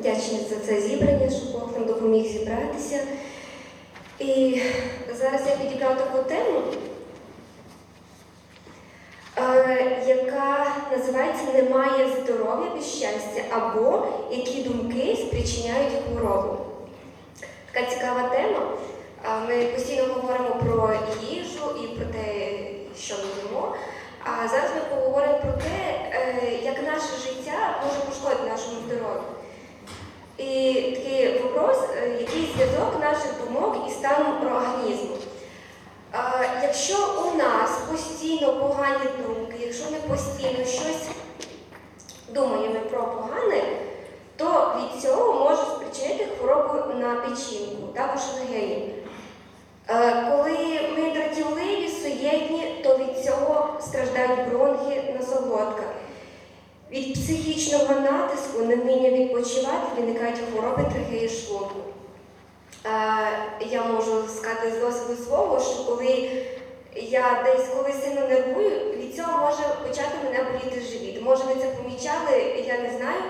вдячні за це зібрання, що Бог нам допоміг зібратися. І зараз я підібрав таку тему, е, яка називається Немає здоров'я без щастя або які думки спричиняють хворобу. Така цікава тема. Ми постійно говоримо про їжу і про те, що ми їмо. А зараз ми поговоримо про те, е, як наше життя може пошкодити нашому здоров'ю. І такий вопрос, е, який зв'язок наших думок і станом організму. А, Якщо у нас постійно погані думки, якщо ми постійно щось думаємо про погане, то від цього може спричинити хворобу на печінку, також легені. Е, Коли ми дратівливі, суєтні, то від цього страждають бронхи, носоглотка. Від психічного натиску, невміння відпочивати виникають хвороби трахеї шлунку. Е, Я можу сказати з досвіду свого, що коли я десь коли сильно нервую, від цього може почати мене боліти живіт. Може, ви це помічали, я не знаю.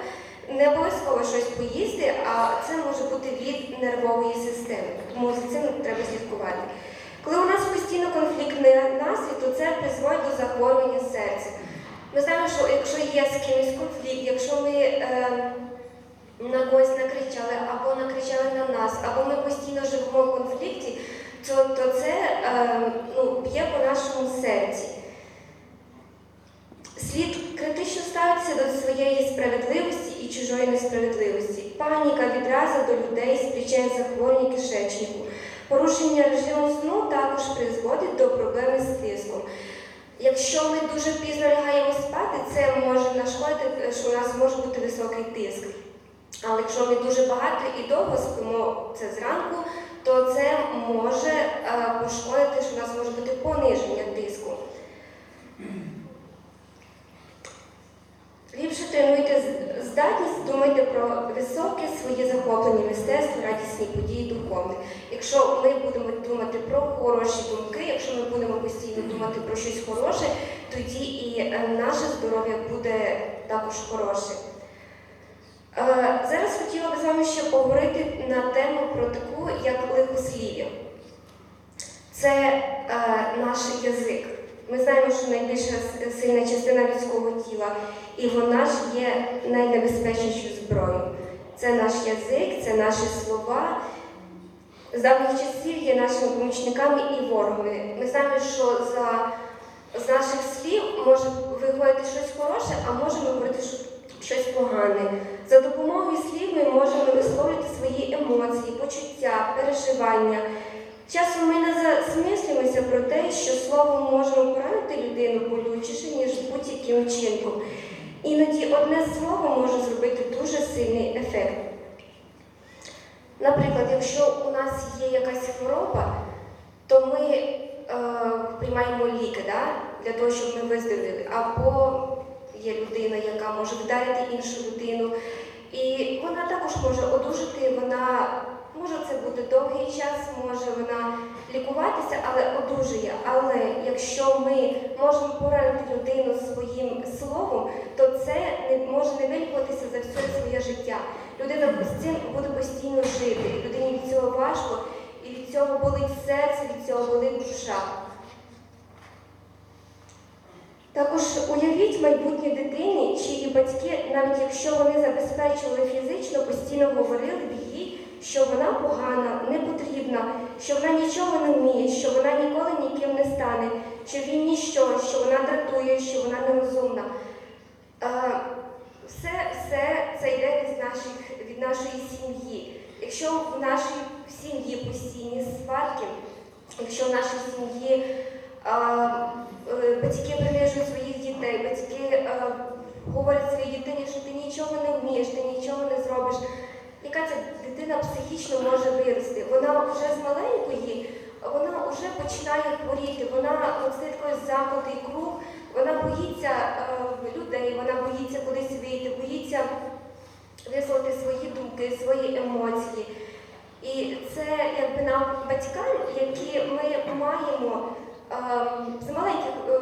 Не обов'язково щось поїсти, а це може бути від нервової системи. Тому за цим треба слідкувати. Коли у нас постійно конфліктний настрій, то це призводить до захворювання серця. Ми знаємо, що якщо є з кимось конфлікт, якщо ми е, на когось накричали, або накричали на нас, або ми постійно живемо в конфлікті, то, то це е, ну, б'є по нашому серці. Слід критично ставитися до своєї справедливості і чужої несправедливості. Паніка, відраза до людей спричиняє захворювання кишечнику. Порушення режиму сну також призводить до проблеми з тиском. Якщо ми дуже пізно лягаємо спати, це може нашкодити, що у нас може бути високий тиск. Але якщо ми дуже багато і довго спимо це зранку, то це може е, пошкодити, що у нас може бути пониження тиску. Ліпше тренуйте здатність думайте про високе своє захоплення мистецтво, радісні події духовне. Якщо ми будемо думати про хороші думки, якщо ми будемо постійно думати про щось хороше, тоді і е, наше здоров'я буде також хороше. Е, Зараз хотіла б з вами ще поговорити на тему про таку, як лихослів'я. Це е, наш язик. Ми знаємо, що найбільша сильна частина людського тіла, і вона ж є найнебезпечнішою зброєю. Це наш язик, це наші слова. З давніх часів є нашими помічниками і ворогами. Ми знаємо, що за, з наших слів може виходити щось хороше, а можемо говорити що- щось погане. За допомогою слів ми можемо висловлювати свої емоції, почуття, переживання. Часом ми не засмислюємося про те, що словом можемо поранити людину болючіше, ніж будь-яким вчинком. Іноді одне слово може зробити дуже сильний ефект. Наприклад, якщо у нас є якась хвороба, то ми е, приймаємо ліки да, для того, щоб ми виздоровіли. Або людина, яка може вдарити іншу людину, і вона також може одужати, вона може це бути довгий час, може вона лікуватися, але одужує. Але якщо ми можемо поранити людину своїм словом, то це не може не вилікуватися за все своє життя. Людина з цим буде постійно жити, людині від цього важко, і від цього болить серце, від цього болить душа. Також уявіть майбутнє дитині, чиї батьки, навіть якщо вони забезпечували фізично, постійно говорили б їй, що вона погана, не потрібна, що вона нічого не вміє, що вона ніколи ніким не стане, що він ніщо, що вона дратує, що вона нерозумна. Е, Все, все це йде від, наших, від нашої сім'ї. Якщо в нашій сім'ї постійні сварки, якщо в нашій сім'ї батьки принижують своїх дітей, батьки е, говорять своїй дитині, що ти нічого не вмієш, ти нічого не зробиш. Яка ця дитина психічно може вирости? Вона вже з маленької, вона вже починає хворіти, вона це такий круг, вона боїться е, людей, вона боїться кудись вийти, боїться висловити свої думки, свої емоції. І це якби нам батькам, які ми маємо з маленьких е,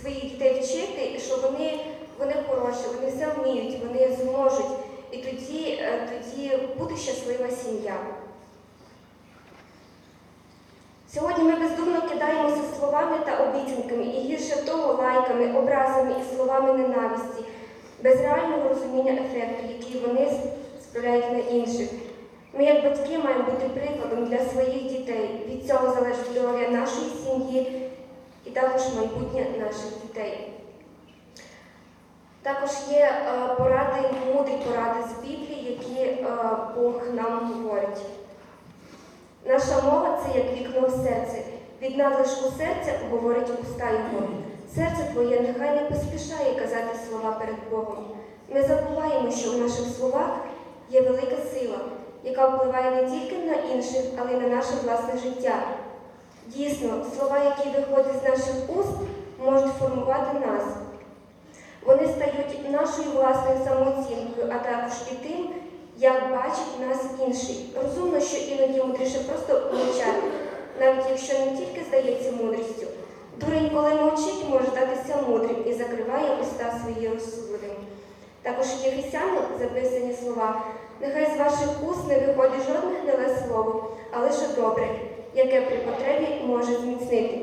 своїх дітей вчити, що вони, вони хороші, вони все вміють, вони зможуть. І тоді, е, тоді буде щаслива сім'я. Сьогодні ми бездумно кидаємося словами та обіцянками і гірше того лайками, образами і словами ненависті, без реального розуміння ефекту, який вони справляють на інших. Ми, як батьки, маємо бути прикладом для своїх дітей. Від цього залежить доля нашої сім'ї також майбутнє наших дітей. Також є е, поради, мудрі поради з Біблії, які е, Бог нам говорить. Наша мова це як вікно в серце. Від надлишку серця говорить уста його. Серце твоє нехай не поспішає казати слова перед Богом. Ми забуваємо, що в наших словах є велика сила, яка впливає не тільки на інших, але й на наше власне життя. Дійсно, слова, які виходять з наших уст, можуть формувати нас. Вони стають нашою власною самооцінкою, а також і тим, як бачить нас інший. Розумно, що іноді мудріше просто мовчати, навіть якщо не тільки здається мудрістю. Дурень, коли мовчить, може статися мудрим і закриває уста свої розсудливим. Також є Єфесяну записані слова. Нехай з ваших уст не виходить жодне гниле слово, а лише добре, яке при потребі може зміцнити.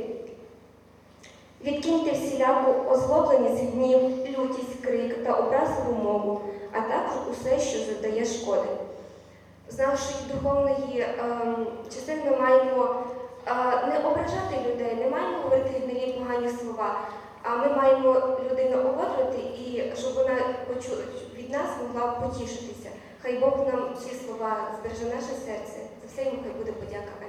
Відкиньте всіляку озлобленість, гнів, лютість, крик та образливу мову, а також усе, що завдає шкоди. З нашої духовної ем, частини ми маємо е, не ображати людей, не маємо говорити гнилі погані слова, а ми маємо людину ободрити і щоб вона від нас могла потішитися. Хай Бог нам ці слова збереже наше серце. За все йому хай буде подяка.